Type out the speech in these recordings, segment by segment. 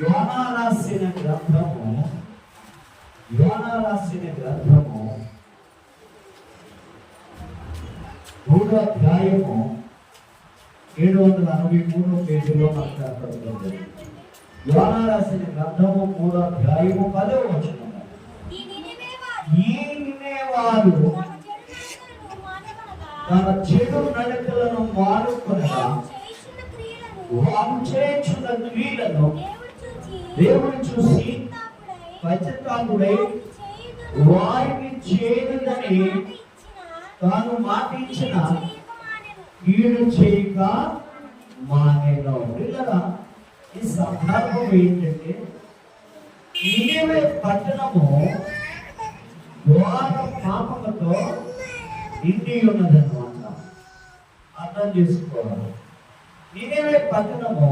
యోనా రాసిన గ్రంథము యోనా రాసిన గ్రంథము మూడో అధ్యాయము ఏడు వందల అరవై మూడో పేజీలో మనకు కనపడుతుంది యోనా రాసిన గ్రంథము మూడో అధ్యాయము పదో వచనము. ఈ నినివేవారు తన చెడు నడకలను మానవనగా నడకలను మానుకొనగా వారు చేయుచున్న క్రియలను దేవుని చూసి పశ్చాత్తాపుడై పశ్చాత్తాపుడై వారిని చేయదని తాను మాట ఇచ్చిన కీడు చేయక మానెను. పిల్లరా ఈ సందర్భం ఏంటంటే నినివే పట్టణము ఘోర పాపముతో నిండి ఉన్నదన్నమాట అర్థం చేసుకోవాలి నినివే పట్టణము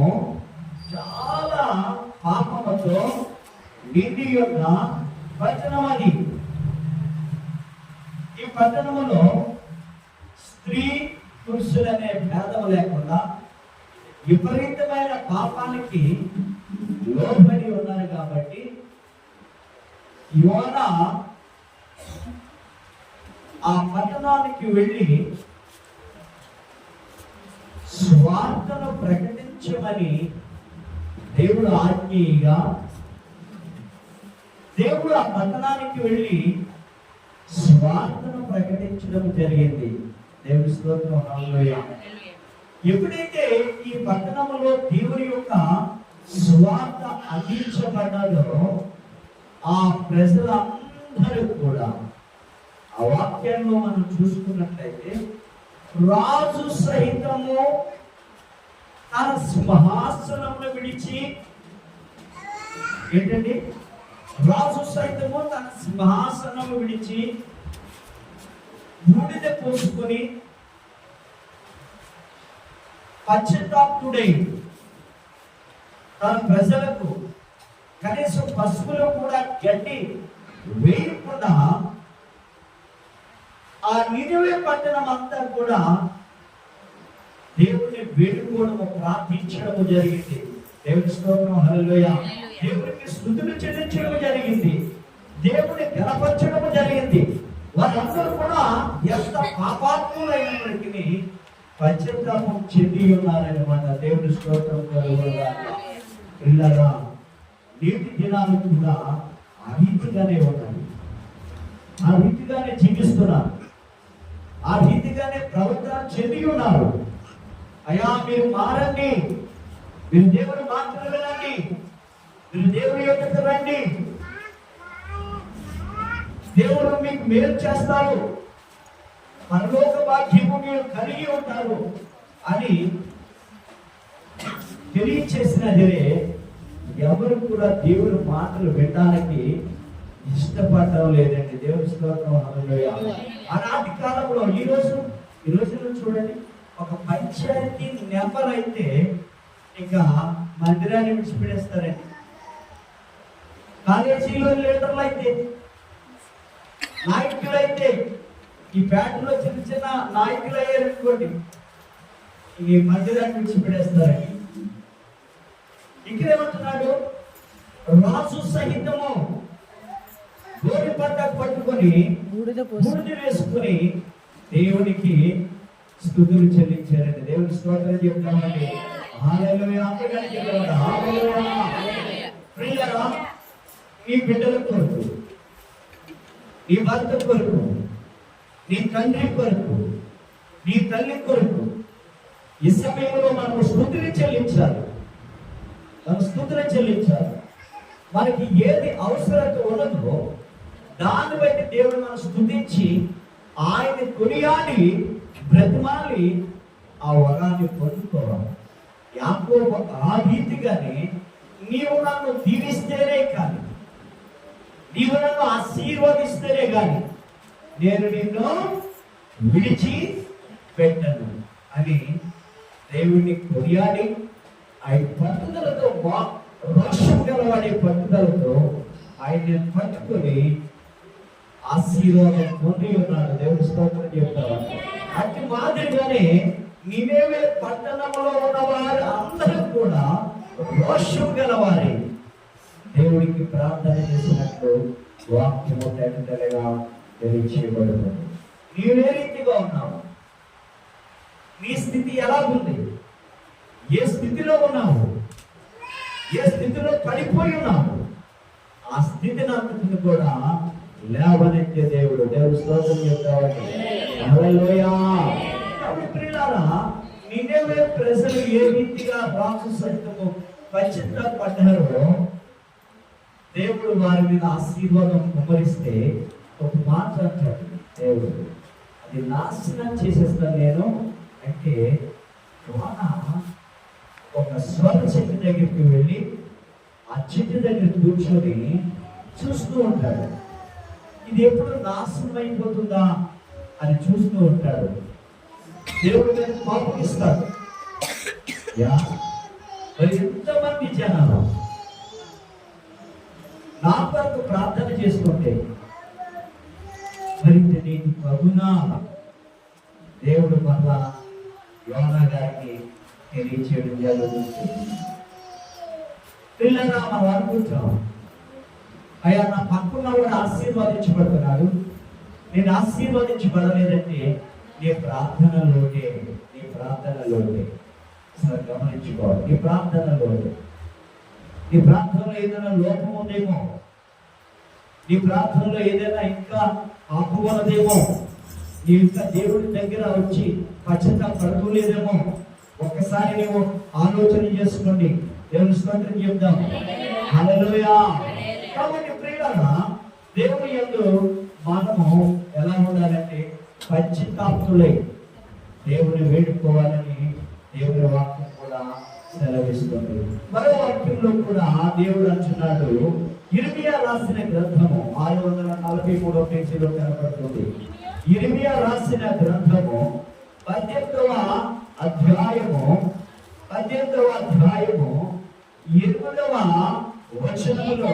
పాపముతో నిండి యొక్క పట్టణం అది. ఈ పట్టణములో స్త్రీ పురుషులనే భేదం లేకుండా విపరీతమైన పాపానికి లోబడి ఉన్నారు కాబట్టి యోన ఆ పట్టణానికి వెళ్ళి స్వార్థను ప్రకటించమని దేవుడు ఆత్మీయగా దేవుడు ఆ పట్టణానికి వెళ్ళి స్వార్థను ప్రకటించడం జరిగింది. దేవుడి స్తోత్రం. ఎప్పుడైతే ఈ పట్టణంలో దేవుని యొక్క స్వార్థ అందించబడ్డదో ఆ ప్రజలందరూ కూడా ఆ వాక్యంలో మనం చూసుకున్నట్లయితే రాజు సహితము తన సింహాసనమును విడిచి ఏంటండి? రాజు సైతము తన సింహాసనం విడిచి బూడిద పోసుకొని పశ్చాత్తుడై తన ప్రజలకు కనీసం పశువులు కూడా గడ్డి వేయకుండా ఆ నినివే పట్టణం అంతా కూడా దేవుని వేడుకోవడము ప్రార్థించడము జరిగింది. దేవుని స్తోత్రం హల్లెలూయ. దేవునికి స్థుతులు చెల్లించడం జరిగింది. దేవుని గణపరచడము జరిగింది. వారందరూ కూడా ఎంత పాపాత్ములైనప్పటికీ పశ్చాత్తాపం చెంది ఉన్నారన్నమాట. దేవుని స్తోత్రం. పిల్లరా నేటి దినాలు కూడా ఆ రీతిగానే ఉన్నాయి. ఆ రీతిగానే జీవిస్తున్నారు. ఆ రీతిగానే ప్రవర్తన చెంది ఉన్నారు. అయ్యా మీరు మారండి. మీరు దేవుని మాటలు వినండి. మీరు దేవుని యొక్క రండి. దేవుడు మీకు మేలు చేస్తారు పరలోక భాగ్యము మీరు కలిగి ఉంటారు అని తెలియచేసిన జరే ఎవరు కూడా దేవుని మాటలు వినడానికి ఇష్టపడడం లేదండి. దేవుని స్తోత్రం. హల్లెలూయా. ఆనాటి కాలంలో ఈ రోజు ఈ రోజుల్లో చూడండి. ఒక పంచాయతీ నెంబర్ అయితే ఇంకా మందిరాన్ని విడిచిపెడేస్తారండి కాలేజీలో లీడర్లు అయితే నాయకులు అయితే ఈ పేటలో చిన్న చిన్న నాయకులు అయ్యారనుకోండి ఈ మందిరాన్ని విడిచిపెడేస్తారండి ఇక్కడేమంటున్నాడు రాజు సహితము గోరి పంట పట్టుకొని వేసుకుని దేవునికి స్థుతులు చెల్లించారండి. దేవుని స్తోత్రం చెప్తామండి. నీ బిడ్డల కొరకు నీ భర్త కొరకు నీ తండ్రి కొరకు నీ తల్లి కొరకు ఈ సమయంలో మనకు స్థుతిని చెల్లించాలి. మన స్థుతిని చెల్లించాలి. మనకి ఏది అవసరత ఉన్నదో దాన్ని బట్టి దేవుడు మనం స్థుతించి ఆయన కొనియాడి బ్రతిమాలి ఆ వరాన్ని పొందుకోవాలి. యాకోబు ఆ రీతిగానే నీవు నన్ను దీవిస్తేనే కానీ నీవు నన్ను ఆశీర్వదిస్తేనే కానీ నేను నిన్ను విడిచి పెట్టను అని దేవుణ్ణి కొనియాడి ఆయన పట్టుదలతో రోషం గలవాడే పట్టుదలతో ఆయన పట్టుకొని ఆశీర్వాదం పొంది ఉన్నాడు. దేవుడు స్తోత్రం చెప్తారు అతి మాదిరిగానే నినేవే పట్టణంలో ఉన్న వారు అందరూ కూడా రోషం గలవారి. దేవుడికి ప్రార్థన చేసినట్లు వాక్యము టెంటలుగా తెలియచేయబడుతుంది. నీవే రీతిగా ఉన్నావు. నీ స్థితి ఎలా ఉంది? ఏ స్థితిలో ఉన్నావు? ఏ స్థితిలో పడిపోయి ఉన్నావు? ఆ స్థితిని అంతటిని కూడా లేవనెత్తే దేవుడు దేవుడు స్తోత్రం చెప్తామండి నిన్నవే ప్రజలు ఏ రీతిగా రాజు సైతము పడ్డారో దేవుడు వారి మీద ఆశీర్వాదం కుమరిస్తే ఒక మాట అంటాడు దేవుడు. అది నాశనం చేసేస్తాను నేను అంటే వాన ఒక స్వర చెట్టు దగ్గరికి వెళ్ళి ఆ చెట్టు దగ్గర కూర్చొని చూస్తూ ఉంటాడు. ఇది ఎప్పుడు నాశనం అయిపోతుందా అని చూస్తూ ఉంటాడు. దేవుడు మీద కోపగిస్తాడు యా మరి ఎంతమంది జనాలు నా కొరకు ప్రార్థన చేసుకుంటే మరి నీకు ప్రభునా దేవుడు మళ్ళా యోనా గారికి తెలియచేయడం జరుగుతుంది. పిల్లరా మనం అనుకుంటాం. అయ్యా నా పక్కన కూడా ఆశీర్వాదించబడుతున్నాడు. నేను ఆశీర్వదించబడలేదంటే నీ ప్రార్థనలోనే నీ ప్రార్థనలోనే. సరే గమనించుకోవాలి. నీ ప్రార్థనలోనే. నీ ప్రార్థనలో ఏదైనా లోపం ఉందేమో? నీ ప్రార్థనలో ఏదైనా ఇంకా ఆకువలదేమో నీ ఇంకా దేవుడి దగ్గర వచ్చి పచ్చత పడుకోలేదేమో ఒక్కసారి నువ్వు ఆలోచన చేసుకోండి. దేవుని స్తోత్రం చెప్దాం. హల్లెలూయా. కాబట్టి ప్రియులారా దేవుని యందు మనము ఎలా ఉండాలంటే పశ్చిత్తాప్తులై దేవుని వేడుకోవాలని దేవుని వాక్యం కూడా సెలవిస్తుంది. మరో వాక్యంలో కూడా దేవుడు అంటున్నాడు ఇర్మియా రాసిన గ్రంథము ఆరు వందల నలభై మూడో పేజీలో కనబడుతుంది. ఇర్మియా రాసిన గ్రంథము పద్దెనిమిదవ అధ్యాయము పద్దెనిమిదవ అధ్యాయము ఎనిమిదవ వచనములో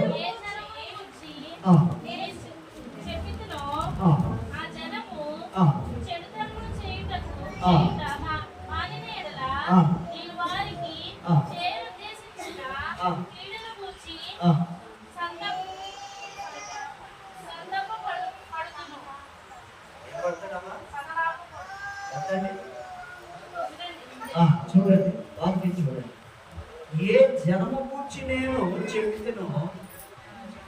చూడండి వాక్యం చూడండి. ఏ జనము గురించి నేను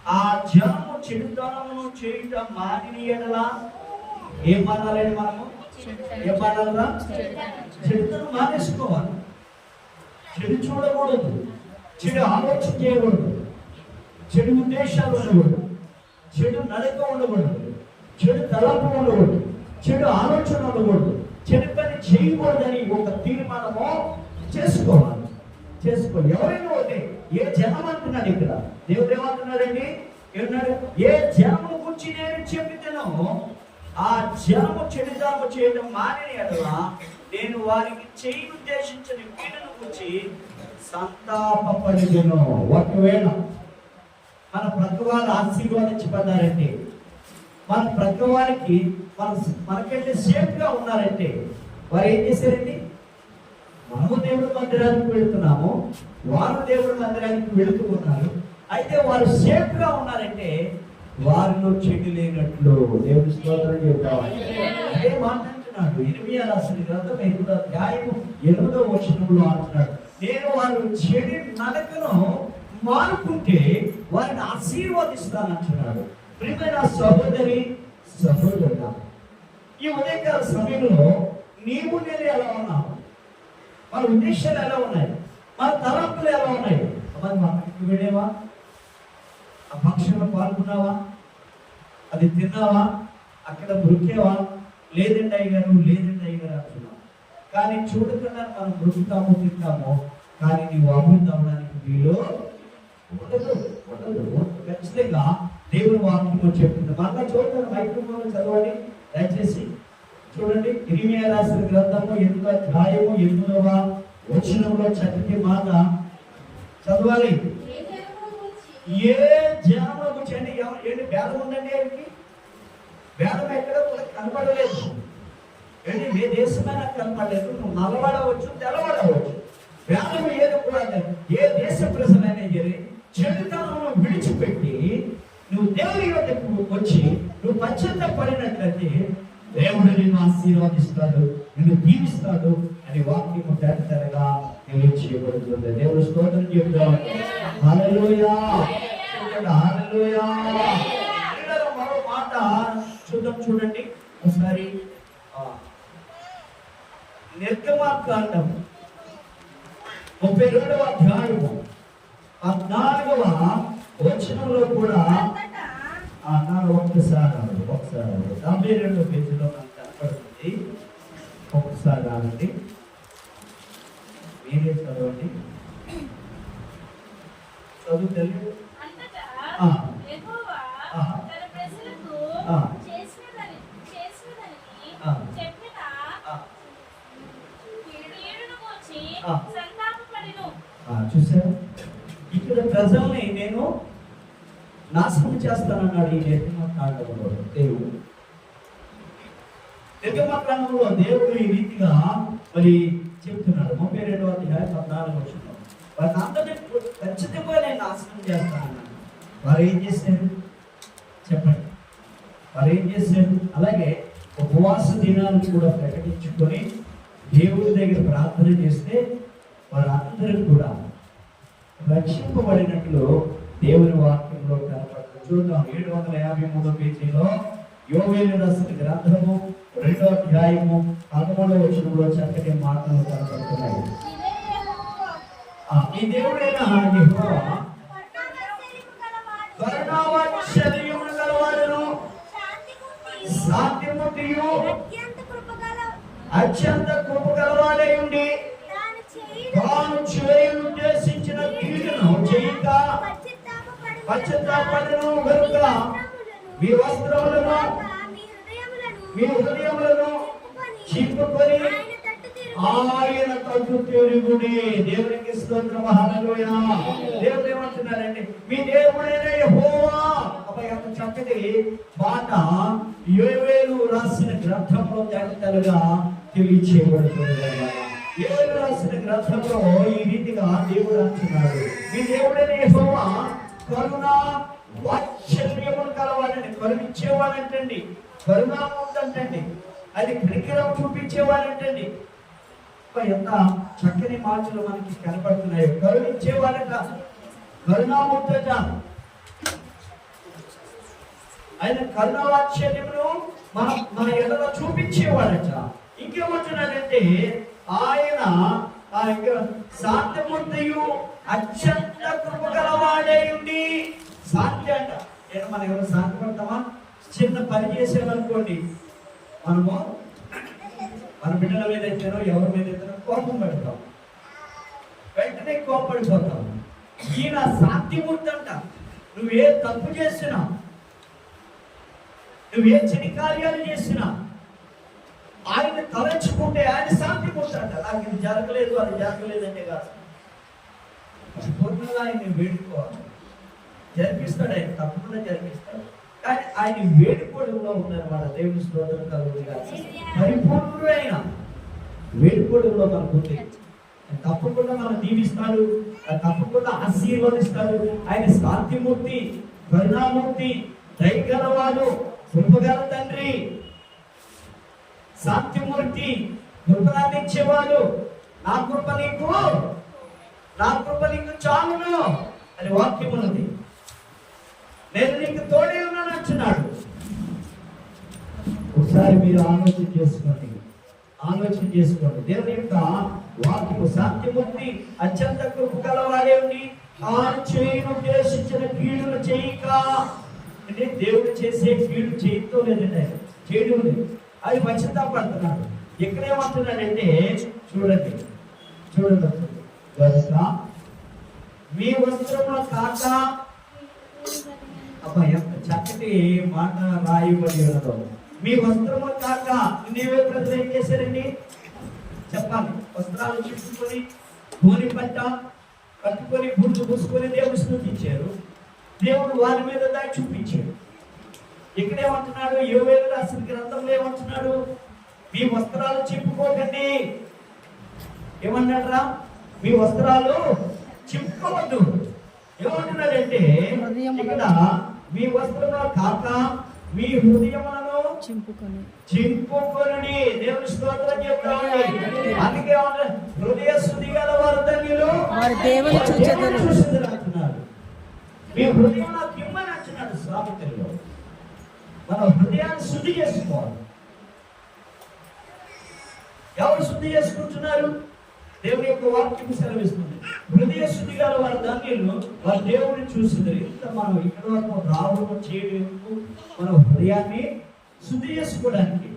ఆ జనము చెడుతనమును చేయుట మానిని ఎడలా? ఏం మానాలండి మనం? ఏం మానాలరా చెడుతనం మానేసుకోవాలి. చెడు చూడకూడదు. చెడు ఆలోచన చేయకూడదు చెడు ఉద్దేశాలు ఉండకూడదు. చెడు నడక ఉండకూడదు. చెడు తలపు ఉండకూడదు. చెడు ఆలోచన ఉండకూడదు. చెడు పని చేయకూడదని ఒక తీర్మానము చేసుకోవాలి. చేసుకోవాలి. ఎవరైనా ఒకటే ఏ జనం అంటున్నాడు ఇక్కడ? దేవుడు ఏమంటున్నాడండి? ఏమన్నాడు? ఏ జనము గురించి నేను చెబుతానో ఆ జనము చెడుదాము చేయడం మాని ఎడలా నేను వారికి చేయి ఉద్దేశించిన కీడును గురించి సంతాపడిదను ఒకవేళ మన ప్రతి వారు ఆశీర్వదించబడ్డారంటే మన ప్రతి వారికి మన మనకంటే సేఫ్గా ఉన్నారంటే వారు ఏం చేశారండి? మనము దేవుడి మందిరానికి వెళుతున్నాము వారు దేవుడి మందిరానికి వెళుతూ ఉన్నారు. అయితే వారు సేఫ్గా ఉన్నారంటే వారిలో చెడు లేనట్లు దేవుడి స్తోత్రం చెప్తామని అదే మాట ఇరవై రాసిన గ్రంథం ఎనిమిదో అధ్యాయము ఎనిమిదో వచనంలో అంటున్నాడు. నేను వారు చెడు నడకను మానుకుంటే వారిని ఆశీర్వదిస్తాను అంటున్నాడు ప్రియమైన సహోదరి సహోదరుడా ఈ ఉదయకాల సమయంలో నీవు నేను ఎలా ఉన్నావు? మన ఉద్దేశాలు ఎలా ఉన్నాయి? మన తలంపులు ఎలా ఉన్నాయి? మరి మా వెళ్ళేవా ఆ ఫంక్షన్లో పాల్గొన్నావా? అది తిన్నావా? అక్కడ మృక్కేవా లేదండి అయ్యగారు లేదండి అయ్యగారు అంటున్నావు. కానీ చూడకుండా మనం మృక్కుతాము తింటాము కానీ నీవు అభివృద్ధి అవడానికి వీలు ఉండదు ఉండదు. ఖచ్చితంగా దేవుని వాక్యంలో చెప్తుంది. మళ్ళీ చూడండి మైక్రోఫోన్ చదవండి. దయచేసి చూడండి. ఇరిమియా రాసిన గ్రంథము ఎనిమిదో అధ్యాయము ఎనిమిదవ వచనంలో చక్కటి మాట చదవాలి. ఏ జనాభా గురించి అండి ఎవరు ఏంటి భేదం ఉందండి ఆయనకి? భేదం ఎక్కడ కనపడలేదు. ఏంటి ఏ దేశమైనా కనపడలేదు. నువ్వు నల్లబడవచ్చు తెల్లబడవచ్చు. భేదం ఏది కూడా లేదు. ఏ దేశ ప్రజలైనా సరే చెడుతనమును విడిచిపెట్టి నువ్వు దేవుని వచ్చి నువ్వు పశ్చాత్త పడినట్లయితే దేవుడు నిన్ను ఆశీర్వదిస్తాడు నిన్ను దీవిస్తాడు అని వాక్యము తేటతెరగా తెలియచేయబడుతుంది. దేవుడు స్తోత్రం చెప్తాం హల్లెలూయా. చెప్పండి, మరో మాట చూద్దాం చూడండి. ఒకసారి నిర్గమాకాండం ముప్పై రెండవ అధ్యాయము పద్నాలుగవ వచనంలో కూడా అన్నాడు ఒక్కసారి అన్నాడు, ఒకసారి అన్నాడు. డెబ్బై రెండు పేజీలో మనకు కనపడుతుంది. ఒక్కసారి రానండి మీరే చదవండి. చదువు తెలియదు. ఆ, చూసారా ఇక్కడ ప్రజల్ని నేను నాశనం చేస్తానన్నాడు ఈ నిర్గమకాండంలో దేవుడు నిర్గమకాండంలో దేవుడు ఈ రీతిగా మరి చెప్తున్నాడు. ముప్పై రెండవ అధ్యాయ పద్నాలుగు వచ్చిన వారిని అందరినీ ఖచ్చితంగా నేను నాశనం చేస్తానన్నాడు. వారు ఏం చేశారు? చెప్పండి. వారు ఏం చేశారు? అలాగే ఉపవాస దినాలను కూడా ప్రకటించుకొని దేవుడి దగ్గర ప్రార్థన చేస్తే వారందరూ కూడా రక్షింపబడినట్లు దేవుని వాక్యంలో చూద్దాం ఏడు వందల యాభై మూడో పేజీలో యోవేలు రాసిన గ్రంథము రెండో అధ్యాయము పదమూడవ వచనంలో చక్కటి మాటలు కనపడుతున్నాయి. ఈ దేవుడైన సాధ్యముటియు అత్యంత కృపగల అత్యంత కృప గలవాడై ఉండి తాను చేయను ఉద్దేశించిన కీడును చేయక పశ్చాత్తాపపడుదురు పశ్చాత్తాపడును మీ వస్త్రములను మీ హృదయములను మీ ఆయన తగ్గు తిరుగుడి. దేవునికి స్తోత్రం. దేవుడు ఏమంటున్నారండి మీ దేవుడైన యెహోవా అబ్బాయి అంత చక్కటి బాట యోవేలు రాసిన గ్రంథంలో జాగ్రత్తలుగా తెలియచేయబడుతుంది. యోవేలు రాసిన గ్రంథంలో ఈ రీతిగా దేవుడు అంటున్నాడు మీ దేవుడైన యెహోవా కరుణ వాత్సల్యమును కలవాడండి కరుణించేవాడంటండి. కరుణాముందంటండి అది కనికరం చూపించేవాడంటండి. ఎంత చక్కని మాటలు మనకి కనపడుతున్నాయి. కరుణించేవాడట. కరుణాముద్దట ఆయన కరుణావాత్సల్యమును మన మన ఎడలో చూపించేవాడట. ఇంకేమంటున్నాడంటే ఆయన ఆ యొక్క శాంతమూర్తియు అత్యంత కృప గలవాడై ఉండి. శాంతి అంట. నేను మనం ఎవరు శాంతి పడతామా? చిన్న పని చేసేదనుకోండి మనము మన బిడ్డల మీద అయితేనో ఎవరి మీద అయితేనో కోపం పెడతాం. వెంటనే కోపడిపోతాం. ఈయన శాంతిమూర్తి అంట నువ్వు ఏ తప్పు చేసినా నువ్వు ఏ చెడు కార్యాలు చేసినా ఆయన తలంచుకుంటే ఆయన శాంతిమూర్తి అంట నాకు ఇది జరగలేదు అది జరగలేదంటే కాదు. పరిపూర్ణంగా ఆయన వేడుకోవాలి. జరిపిస్తాడు ఆయన తప్పకుండా జరిపిస్తాడు. కానీ ఆయన వేడుకోవడంలో ఉన్నారు మన దేవుని స్తోత్రం కలుగుతుంది పరిపూర్ణుడు ఆయన వేడుకోవడంలో మనకు ఉంది. తప్పకుండా మనం దీవిస్తాడు తప్పకుండా ఆశీర్వదిస్తాడు. ఆయన శాంతిమూర్తి కరుణామూర్తి దయగలవాడు కృపగల తండ్రి శాంతిమూర్తి కృపరాధించేవాడు నా కృప నీకు నా కృప నీకు చాలును అని వాక్యం ఉన్నది నేను నీకు తోడే ఉన్నాను అంటున్నాడు. ఒకసారి మీరు ఆలోచన చేసుకోండి. ఆలోచన చేసుకోండి. దేవుని యొక్క వాక్యము సాధ్యముంది అత్యంత కృప కలవాడే ఉండి తాను చేయను ఉద్దేశించిన కీడులు చేయక. అంటే దేవుడు చేసే కీడు చేయతో లేదండి ఆయన చేయడం లేదు. అది పశ్చాత్తాపడుతున్నాడు ఎక్కడేమంటున్నాడంటే చూడండి. చూడండి. ఒకసారి. మీ వస్త్రముల కాక అబ్బా ఎంత చక్కటి మాట రాయబడి ఉన్నదో. మీ వస్త్రములు కాక నీవే ప్రజలు ఏం చేశారండి? చెప్పాలి. వస్త్రాలు చుట్టుకొని భూమి పట్ట కట్టుకొని గుడ్లు పూసుకొని దేవుడు స్థుతించారు. దేవుడు వారి మీద దాన్ని చూపించాడు. ఇక్కడేమంటున్నాడు యోవేలు రాసిన గ్రంథంలో ఏమంటున్నాడు? మీ వస్త్రాలు చెప్పుకోకండి. ఏమన్నాడు రా మీ వస్త్రాలు చింపుకోవద్దు ఏమంటున్నాడంటే ఇక్కడ మీ వస్త్రముల కాక మీ హృదయములను చింపుకొని. చింపుకొని దేవుని స్తోత్రం అందుకే హృదయ శుద్ధి గల వారు ధన్యులు. వారు దేవుని చూచెదరు. మీ హృదయం నాకు ఇమ్మని అంటున్నాడు సామెతల్లో మన హృదయాన్ని శుద్ధి చేసుకోవాలి. ఎవరు శుద్ధి చేసుకుంటున్నారు? దేవుని యొక్క వాక్యం సెలవిస్తుంది. హృదయ శుద్ధి గల వారి ధన్యులు వారి దేవుడిని చూసింది ఇంత మనం ఇక్కడ వరకు రావడం చేయడం ఎందుకు? మన హృదయాన్ని శుద్ధి చేసుకోవడానికి.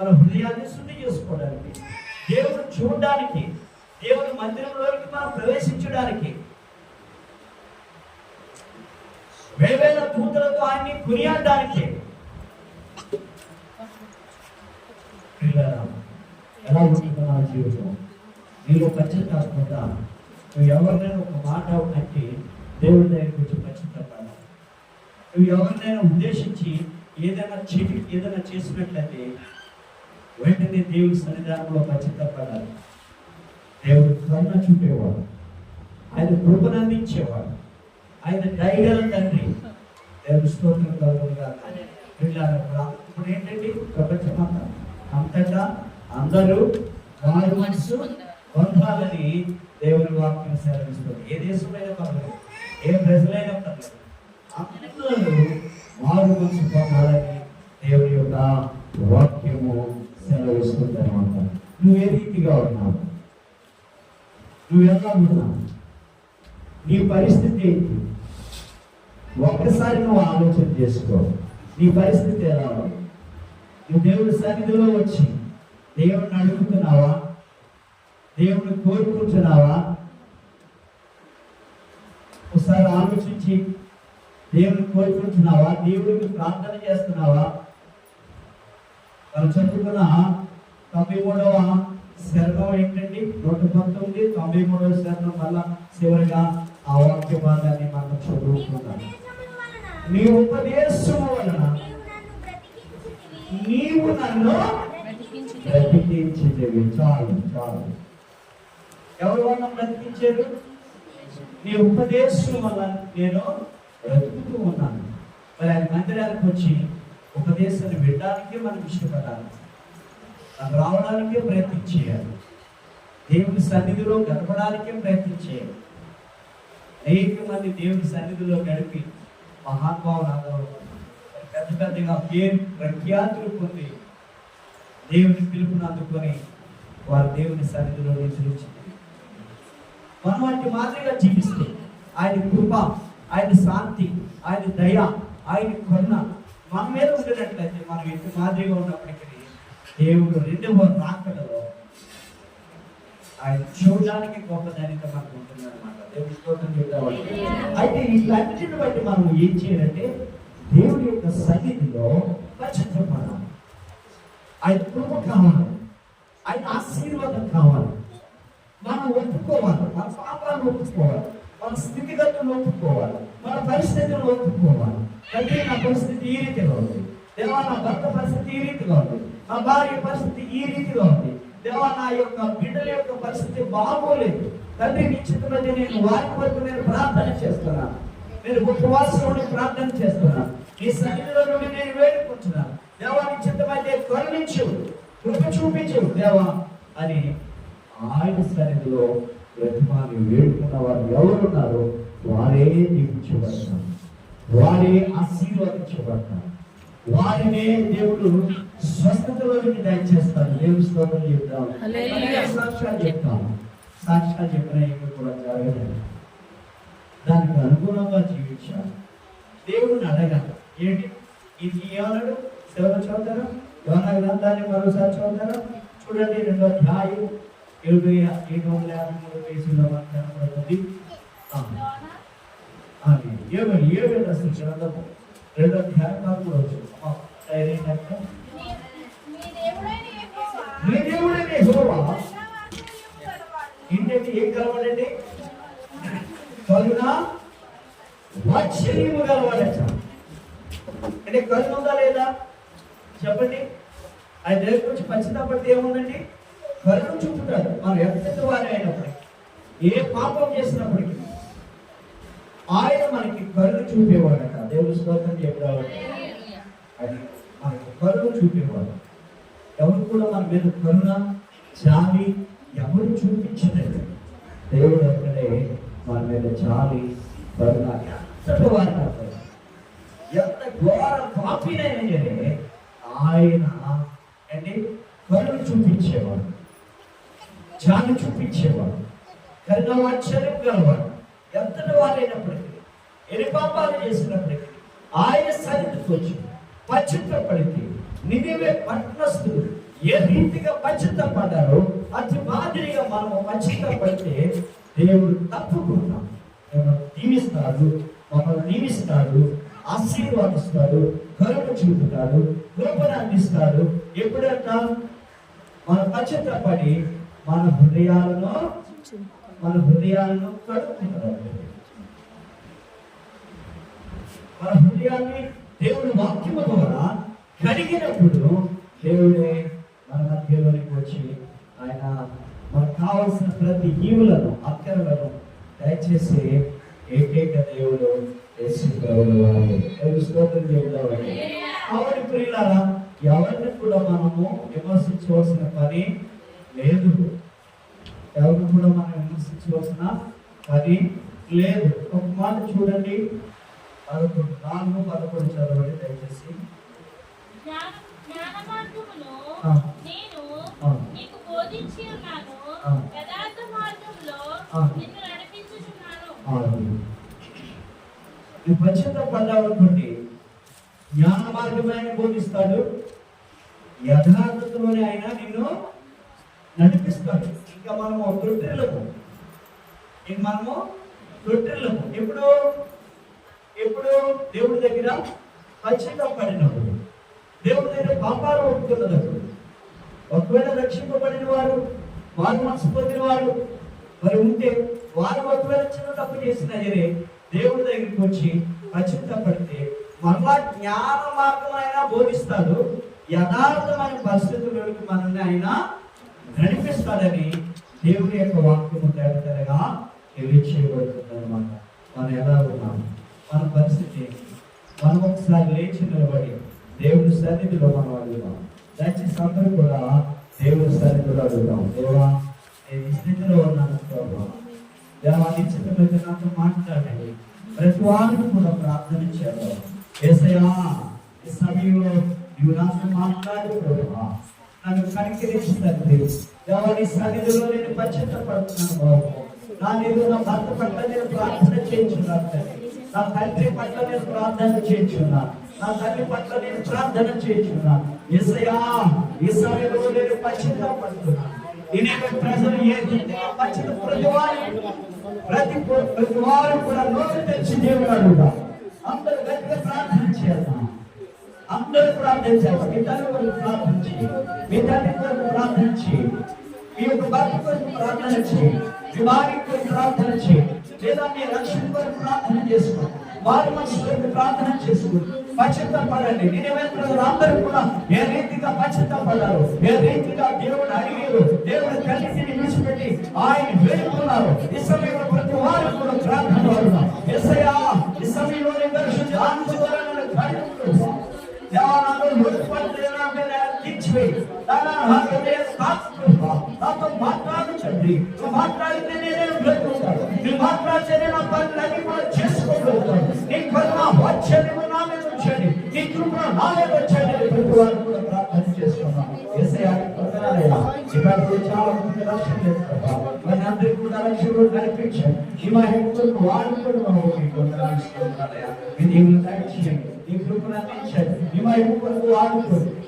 మన హృదయాన్ని శుద్ధి చేసుకోవడానికి. దేవుడు చూడడానికి దేవుని మందిరంలోకి మనం ప్రవేశించడానికి. వేవేల దూతలతో ఆయన్ని కొనియాడడానికి. ఎలా ఉంటుంది నా జీవితం? నీలో పశ్చాత్తాపంగా నువ్వు ఎవరినైనా ఒక మాట అంటే దేవుడి దగ్గరికి వచ్చి పశ్చాత్తాపడాలి నువ్వు ఎవరినైనా ఉద్దేశించి ఏదైనా చెడు ఏదైనా చేసినట్లయితే వెంటనే దేవుడి సన్నిధానంలో పశ్చాత్తాపడాలి దేవుడు కరుణ చూపేవాడు. ఆయన కృపను అందించేవాడు. ఆయన దయగల తండ్రి. దేవుడు స్తోత్రం కలుగుగా ఇప్పుడు ఏంటండి? ప్రపంచమంతా అంతటా అందరూ వారి మనసు పొందాలని దేవుని వాక్యం సెలవిస్తుంది ఏ దేశమైనా పర్లేదు. ఏ ప్రజలైనా పర్లేదు. అందరూ వారు మనసు పొందాలని దేవుని యొక్క వాక్యము సెలవిస్తుంది అనమాట నువ్వు ఏ రీతిగా ఉన్నావు? నువ్వు ఎలా ఉన్నావు? నీ పరిస్థితి ఏంటి? ఒక్కసారి నువ్వు ఆలోచన చేసుకో. నీ పరిస్థితి ఎలా నువ్వు దేవుడి సన్నిధిలో వచ్చి దేవుడిని అడుగుతున్నావా? దేవుడిని కోరుకుంటున్నావా? ఒకసారి ఆలోచించి దేవుని కోరుకుంటున్నావా? దేవుడికి ప్రార్థన చేస్తున్నావా? మనం చదువుకున్న తొంభై మూడవ శరణం ఏంటండి? నూట పంతొమ్మిది తొంభై మూడవ శరణం వల్ల చివరిగా ఆ వాక్య భాగాన్ని మనం నీ చదువుకుందాం. ఉపదేశముల వలన నీ ఉపదేశము వలన నీవు నన్ను బ్రతికించితివి చాలు చాలు. ఎవరు వల్ల బ్రతికించారు? నీ ఉపదేశం వల్ల నేను బ్రతుకుతూ ఉన్నాను. మరి ఆయన మందిరానికి వచ్చి ఉపదేశాన్ని వినడానికే మనం ఇష్టపడాలి. రావడానికే ప్రయత్నం చేయాలి. దేవుని సన్నిధిలో గడపడానికే ప్రయత్నం చేయాలి. అనేక మంది దేవుని సన్నిధిలో గడిపి మహానుభావులు పెద్ద పెద్దగా పేరు ప్రఖ్యాతులు పొంది దేవుని పిలుపుని అందుకొని వారు దేవుని సన్నిధిలో నిలిచి మనవాటి మాదిరిగా జీవిస్తే ఆయన కృప ఆయన శాంతి ఆయన దయ ఆయన కరుణ మన మీద ఉండేటట్లయితే మనం ఎంత మాదిరిగా ఉన్నప్పటికీ దేవుడు రెండవ రాకడలో ఆయన చూడడానికి గొప్ప మనకు ఉంటుంది అనమాట దేవుడి స్తోత్రం చెప్తామంటే అయితే ఈ ఇట్లన్నిటిని బట్టి మనం ఏం చేయాలంటే దేవుడి యొక్క సన్నిధిలో పశ్చాత్తపడాలి ఆయన కృప కావాలి. ఆయన ఆశీర్వాదం కావాలి మనం ఒప్పుకోవాలి మన పాపాలను ఒప్పుకోవాలి మన స్థితిగతులను ఒప్పుకోవాలి. మన పరిస్థితులను ఒప్పుకోవాలి. అయితే నా పరిస్థితి ఈ రీతిలో ఉంది. దేవా నా భర్త పరిస్థితి ఈ రీతిలో ఉంది. నా భార్య పరిస్థితి ఈ రీతిలో ఉంది. దేవా నా యొక్క బిడ్డల యొక్క పరిస్థితి బాగోలేదు. తండ్రి నిశ్చితమైతే నేను వారి వరకు నేను ప్రార్థన చేస్తున్నాను నేను ఉపవాసం ప్రార్థన చేస్తున్నాను నీ సన్నిధిలో నుండి నేను వేడుకుంటున్నాను దేవా నిశ్చితమైతే కరుణించు. కృప చూపించు దేవా అని ఆయన సన్నిధిలో ప్రతిమాని వేడుకున్న వారు ఎవరున్నారో? వారే దీవించబడతారు. వారే ఆశీర్వదించబడతారు. వారినే దేవుడు స్వస్థతలోనికి దయచేస్తాడు దేవుడు స్తోత్రం చెప్తాం హల్లెలూయా. సాక్ష్యాలు చెప్తాం సాక్ష్యాలు చెప్పిన ఏమి కూడా జరగలేదు. దానికి అనుగుణంగా జీవించాలి. దేవుడిని అడగాలి. ఏంటి? ఇది ఏమన్నాడు ఎవరు చదువుతారా? యోనా గ్రంథాన్ని మరోసారి చదువుతారా? చూడండి రెండో అధ్యాయం. ఇరవై ఏడు వందల యాభై మూడు పేజీలో మనకు కనపడుతుంది ఆ, యోనా అది ఏడు ఏడు అసలు గ్రంథము రెండో అధ్యాయం పదమూడు వచ్చింది. ధైర్యం నీ దేవుడే ఏంటంటే ఏం కలవాలండి కరుణ వాత్సల్యము గలవాడట. అంటే కరుణ ఉందా లేదా? చెప్పండి. ఆయన దగ్గర నుంచి పశ్చితాపడితే ఏముందండి? కరుణ చూపుతాడు. మనం ఎంత వారే అయినప్పటికీ ఏ పాపం చేసినప్పటికీ. ఆయన మనకి కరుణ చూపేవాడట దేవుడు స్తోత్రం చెప్తాడు అది మనకి కరుణ చూపేవాడు. ఎవరు కూడా మన మీద కరుణ చాలి ఎవరు చూపించలేదు. దేవుడు అక్కడే మన మీద చాలి కరుణ ఎంతటి వారిని ఎంత ఘోర పాపినైనా సరే ఆయన అంటే కరుణ చూపించేవాడు. జాలి చూపించేవాడు. కరుణావాత్సల్యం గలవాడు. ఎంతటి వారైనప్పటికీ ఎన్ని పాపాలు చేసినప్పటికీ ఆయన సన్నిధికి వచ్చి పచ్చితపడితే నినివే పట్టణస్తులు ఏ రీతిగా పచ్చితపడ్డారో అతి మాదిరిగా మనము పచ్చితపడితే దేవుడు తప్పకుండా దీవిస్తాడు మమ్మల్ని దీవిస్తాడు ఆశీర్వాదిస్తాడు కరుణ చూపుతాడు కృపణ అందిస్తాడు ఎప్పుడంట? మన పశ్చాత్తపడి మన హృదయాలను మన హృదయాల్లో కడుక్కుంటాడు మన హృదయాన్ని దేవుని వాక్యము ద్వారా కడిగినప్పుడు దేవుడే మన మధ్యలోనికి వచ్చి ఆయన మనకు కావలసిన ప్రతి ఈవులను అక్కరలను దయచేసి ఏకైక దేవుడు యేసు ప్రభువు స్తోత్రం చెబుతామండి కాబట్టి ప్రియులారా ఎవరిని కూడా మనము విమర్శించవలసిన పని లేదు. ఎవరిని కూడా మనం విమర్శించవలసిన పని లేదు. ఒక మాట చూడండి. పదకొండు నాలుగు పదకొండు చదవండి దయచేసి. నేను ఆ. నీకు బోధించి ఉన్నాను. ఆ. యథార్థ మార్గంలో ఆ. నిన్ను నడిపించుచున్నాను. నువ్వు పశ్చిత పడ్డావనుకోండి జ్ఞాన మార్గమే ఆయన బోధిస్తాడు. యథార్థతలోనే ఆయన నిన్ను నడిపిస్తాడు. ఇంకా మనము తొట్టిల్లము ఇంక మనము తొట్టిల్లము ఎప్పుడు? ఎప్పుడు? దేవుడి దగ్గర పశ్చిత పడినప్పుడు. దేవుడి దగ్గర పాపాలు ఒప్పుకున్నప్పుడు ఒకవేళ రక్షింపబడిన వారు వారు మనసు పొందిన వారు మరి ఉంటే వారు ఒకవేళ చిన్న తప్పు చేసిన సరే దేవుడి దగ్గరికి వచ్చి పడితే మరలా జ్ఞాన మార్గమైనా బోధిస్తాడు. యథార్థమైన పరిస్థితుల్లోకి మనల్ని ఆయన నడిపిస్తాడని దేవుని యొక్క వాక్యము తేటగా తెలియచేయబడుతుంది అనమాట మనం ఎలా ఉన్నాం మన పరిస్థితి ఏంటి? మనం ఒకసారి లేచి నిలబడి దేవుని సన్నిధిలో మనం అడుగుదాం. దయచేసి అందరూ కూడా దేవుని సన్నిధిలో అడుగుదాం. దేవా నేను స్థితిలో ఉన్నాను ప్రభా. దేవా నీ చిత్తమైతే నాతో మాట్లాడండి. ప్రతి వారిని కూడా ప్రార్థన చేద్దాం. ఏసయా ఈ సమయంలో నీవు నాతో మాట్లాడు ప్రభావ నన్ను కనికరించి తండ్రి. దేవా సన్నిధిలో నేను పశ్చాత్తపడుతున్నాను బాబు. నా నీరు నా భర్త పట్ల నేను ప్రార్థన చేయించున్నాను తండ్రి. నా తండ్రి పట్ల నేను ప్రార్థన చేయించున్నాను. నా తల్లి పట్ల నేను ప్రార్థన చేయించున్నాను. ఏసయ్యా ఈ సమయంలో నేను పశ్చాత్తపడుతున్నాను నేనే ప్రజలు ఏ రీతిగా పశ్చాత్త ప్రతి వారు ప్రతి ప్రతి వారు కూడా నోరు తెచ్చి దేవుడు అడుగుతా అందరూ గట్టిగా ప్రార్థన చేద్దాం. అందరూ ప్రార్థించారు మీ తల్లి కొరకు ప్రార్థించి మీ తల్లి కొరకు ప్రార్థించి మీ యొక్క భర్త కొరకు ప్రార్థన చేయండి. మీ భార్య కొరకు ప్రార్థన చేయండి. లేదా మీ రక్షణ కొరకు ప్రార్థన చేసుకోండి. వారి మనసు కొరకు ప్రార్థన చేసుకోండి. పశ్చాత్తపడండి. నేను ప్రజలు అందరూ కూడా ఏ రీతిగా పశ్చాత్తపడ్డారు ఏ రీతిగా దేవుడు అడిగారు దేవుడు తల్లిని విడిచిపెట్టి ఆయన వేడుకున్నారు. ఈ సమయంలో ప్రతి వారు కూడా ప్రార్థన వారు ఎస్ఐయా ఈ సమయంలో దర్శించి ఆనందకరమైన కార్యక్రమం దేవాలయంలో లోటుపాట్లు తీర్చివేయి. నాతో మాట్లాడించండి నువ్వు మాట్లాడితే నేనే బ్రతుకుతాను నువ్వు మాట్లాడితేనే నా పనులన్నీ కూడా చేసుకోగలుగుతాను నీ కరుణ వాత్సల్యము నా మీద ఉంచండి నీ కృప నా మీద వచ్చండి ప్రతి వారు కూడా ప్రార్థన చేసుకున్నాను ఏసయానికి ఈ మా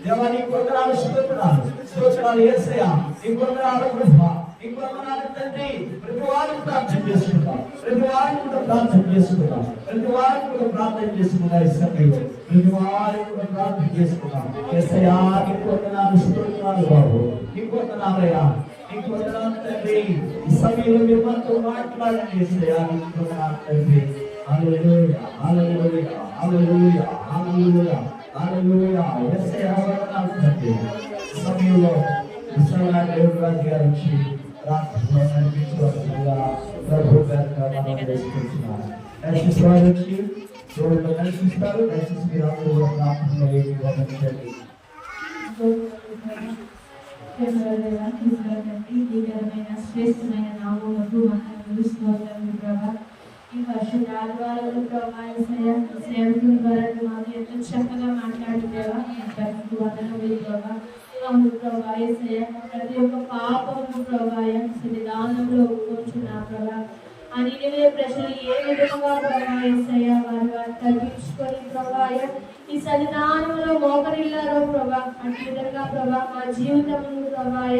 దేవా నీ వందనాలు స్తోత్రాలు స్తోత్రాలు యేసయ్యా నీ వందనాలు కృప. నీ వందనాలు తండ్రి ప్రతి వారిని ప్రార్థన చేసుకుంటాం ప్రతి వారిని కూడా ప్రార్థన చేసుకుంటాం ప్రతి వారిని కూడా ప్రార్థన చేసుకుంటాం ఈ ప్రతి వారిని కూడా ప్రార్థన చేసుకుంటాం యేసయ్యా నీ వందనాలు స్తోత్రాలు బాబు. నీ వందనాలయ్యా తండ్రి. ఈ సమయంలో మీరు మనతో మాట్లాడండి యేసయ్యా నీకు వందనాలు తండ్రి. హల్లెలూయా హల్లెలూయా యేసయ్యా వందనాలు తండ్రి ఈ సమయంలో విశ్వనాథ దేవుడు రాజు గారు వచ్చి ప్రార్థనలో నడిపించవలసిందిగా ప్రభు గారు మనం వేసుకుంటున్నాను దయచేసి వారు వచ్చి దేవుళ్ళు నడిపిస్తారు దయచేసి మీరు అందరూ కూడా ప్రార్థనలో ఏమి వండించండి దివ్యమైన శ్రేష్టమైన నామములకు వందనములు స్తోత్రములు ప్రభా ఈ పరిశుద్ధ ఆదివారాలు ప్రభా యేసయ్య, ఈ సేవకుల ద్వారా మాకు ఎంతో చక్కగా మాట్లాడుతావా మీకు వందనములు ప్రభా. అవును ప్రభా ప్రతి ఒక్క పాపము ప్రభా సన్నిధానంలో ఒప్పుకొంచున్నా ప్రభా. ఆ నినివే ప్రజలు ఏ విధంగా ప్రభా యేసయ్య వారి వారు తగ్గించుకొని ప్రభా ఈ సన్నిధానంలో మోకరిల్లారో ప్రభా అటు విధంగా ప్రభా మా జీవితమును ప్రభాయ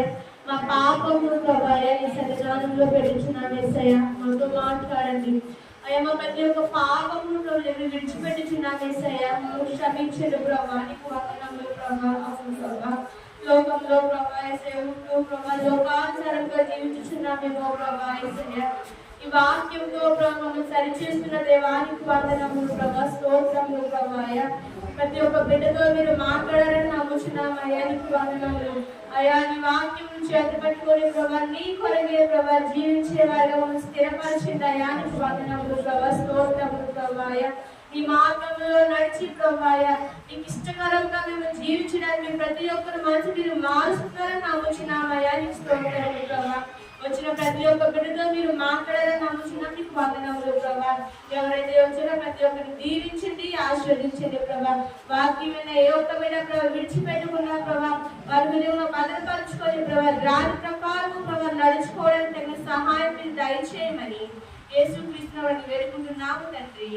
మా పాపమును ప్రభాయ ఈ సన్నిధానంలో పెట్టుచున్నాం ఏసయ్య. మాతో మాట్లాడండి. అయ్యా మా ప్రతి ఒక్క పాపమును ప్రభు విడిచిపెట్టుచున్నాం ఏసయ్య. నువ్వు క్షమించడు ప్రభా. నీకు వందనములు ప్రభా. అవును ప్రభా. లోకంలో ప్రభా ఏసయ్య ఉంటూ ప్రభా లోకానుసారంగా జీవించుచున్నామేమో ప్రభా ఏసయ్య. ఈ వాక్యంతో ప్రభావం సరిచేస్తున్న దేవానికి వందనములు ప్రభా స్తోత్రములు ప్రభాయ ప్రతి ఒక్క బిడ్డతో మీరు మాట్లాడాలని నమ్ముచున్నామయ్యా అయ్యానికి వందనములు అయ్యా నీ వాక్యం నుంచి పట్టుకొని ప్రభా నీ కొరగే ప్రభా జీవించే వారిగా మనం స్థిరపరిచింది. అయానికి నీకు వందనములు ప్రభా స్తోత్రములు ప్రభాయ ఈ మార్గంలో నడిచి ప్రభాయ నీకు ఇష్టకరంగా మేము జీవించడానికి ప్రతి ఒక్కరు మనసు మీరు మారుస్తున్నారని నమ్ముచున్నామయ్యా నీకు స్తోత్రములు ప్రభా. వచ్చిన ప్రతి ఒక్క బిడ్డతో మీరు మాట్లాడాలని నమ్ముచున్నాం. నీకు వందనములు ప్రభా. ఎవరైతే వచ్చారో ప్రతి ఒక్కరిని దీవించండి ఆశీర్వదించండి ప్రభా. వాక్యం మీద ఏ ఒక్క మీద ప్రభా విడిచిపెట్టుకున్నా ప్రభా వారి మీద భద్రపరుచుకొని ప్రభా రాని ప్రకారం ప్రభా నడుచుకోవడానికి తగిన సహాయం మీరు దయచేయమని యేసు కృష్ణ వారిని వేడుకుంటున్నాము తండ్రి.